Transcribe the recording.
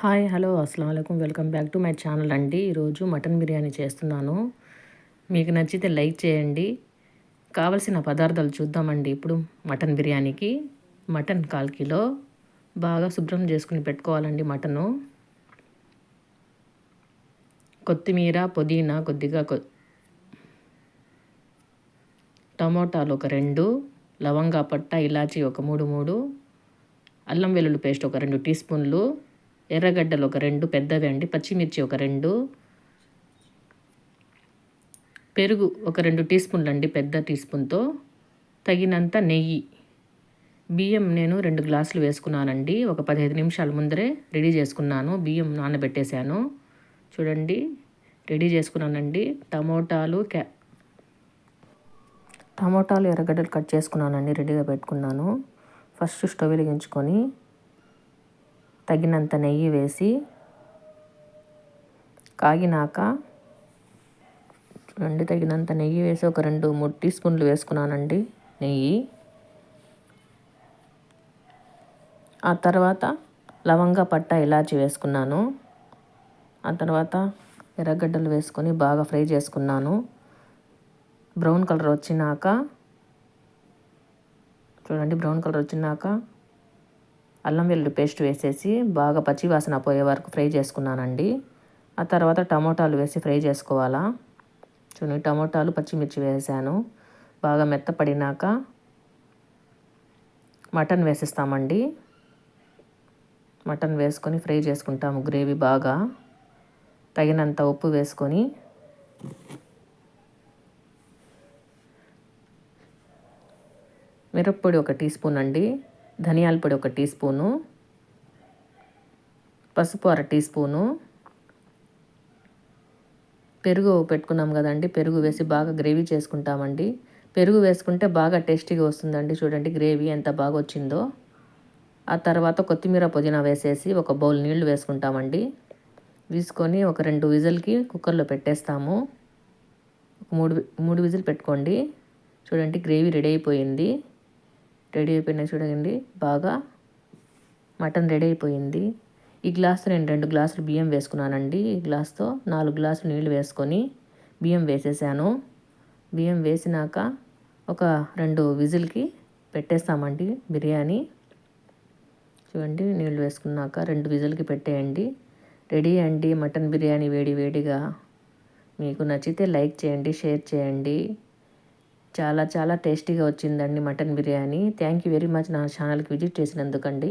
Hi hello అస్సలం అయికం welcome back to my channel అండి. ఈరోజు మటన్ బిర్యానీ చేస్తున్నాను. మీకు నచ్చితే లైక్ చేయండి. కావలసిన పదార్థాలు చూద్దామండి ఇప్పుడు మటన్ బిర్యానీకి. మటన్ కాల్ కిలో. బాగా శుభ్రం చేసుకుని పెట్టుకోవాలండి మటను. కొత్తిమీర పుదీనా కొద్దిగా టమోటాలు ఒక రెండు లవంగా పట్ట ఇలాచి ఒక మూడు మూడు అల్లం వెల్లుల్లి పేస్ట్ ఒక రెండు టీ స్పూన్లు ఎర్రగడ్డలు ఒక రెండు పెద్దవి అండి. పచ్చిమిర్చి ఒక రెండు. పెరుగు ఒక రెండు టీ స్పూన్లు అండి పెద్ద టీ స్పూన్తో. తగినంత నెయ్యి. బియ్యం నేను రెండు గ్లాసులు వేసుకున్నానండి. ఒక పదిహేను నిమిషాల ముందరే రెడీ చేసుకున్నాను. బియ్యం నానబెట్టేశాను. చూడండి రెడీ చేసుకున్నానండి. టమోటాలు క్యా టమోటాలు ఎర్రగడ్డలు కట్ చేసుకున్నానండి. రెడీగా పెట్టుకున్నాను. ఫస్ట్ స్టవ్ వెలిగించుకొని తగినంత నెయ్యి వేసి కాగినాక చూడండి తగినంత నెయ్యి వేసి ఒక రెండు మూడు టీ స్పూన్లు వేసుకున్నానండి నెయ్యి. ఆ తర్వాత లవంగా పట్ట ఇలాచి వేసుకున్నాను. ఆ తర్వాత ఎర్రగడ్డలు వేసుకొని బాగా ఫ్రై చేసుకున్నాను. బ్రౌన్ కలర్ వచ్చినాక చూడండి బ్రౌన్ కలర్ వచ్చినాక అల్లం వెల్లుల్లి పేస్ట్ వేసేసి బాగా పచ్చివాసన పోయే వరకు ఫ్రై చేసుకున్నానండి. ఆ తర్వాత టమోటాలు వేసి ఫ్రై చేసుకోవాలా. చూడండి టమోటాలు పచ్చిమిర్చి వేసాను. బాగా మెత్తపడినాక మటన్ వేసిస్తామండి. మటన్ వేసుకొని ఫ్రై చేసుకుంటాము గ్రేవీ బాగా. తగినంత ఉప్పు వేసుకొని మిరప్పొడి ఒక టీ స్పూన్ అండి. ధనియాల పొడి ఒక టీ స్పూను పసుపు అర టీ స్పూను. పెరుగు పెట్టుకున్నాం కదండి పెరుగు వేసి బాగా గ్రేవీ చేసుకుంటామండి. పెరుగు వేసుకుంటే బాగా టేస్టీగా వస్తుందండి చూడండి గ్రేవీ ఎంత బాగా వచ్చిందో ఆ తర్వాత కొత్తిమీర పుదీనా వేసేసి ఒక బౌల్ నీళ్ళు వేసుకుంటామండి. తీసుకొని ఒక రెండు విజిల్కి కుక్కర్లో పెట్టేస్తాము. ఒక మూడు మూడు విజిల్ పెట్టుకోండి. చూడండి గ్రేవీ రెడీ అయిపోయింది. రెడీ అయిపోయినా చూడండి. బాగా మటన్ రెడీ అయిపోయింది. ఈ గ్లాస్తో నేను రెండు గ్లాసులు బియ్యం వేసుకున్నానండి. ఈ గ్లాస్తో నాలుగు గ్లాసులు నీళ్ళు వేసుకొని బియ్యం వేసేసాను. బియ్యం వేసినాక ఒక రెండు విజిల్కి పెట్టేస్తామండి బిర్యానీ. చూడండి నీళ్ళు వేసుకున్నాక రెండు విజిల్కి పెట్టేయండి. రెడీ అండి మటన్ బిర్యానీ వేడి వేడిగా. మీకు నచ్చితే లైక్ చేయండి షేర్ చేయండి. చాలా చాలా టేస్టీగా వచ్చిందండి mutton biryani. Thank you very much నా ఛానల్కి విజిట్ చేసినందుకండి.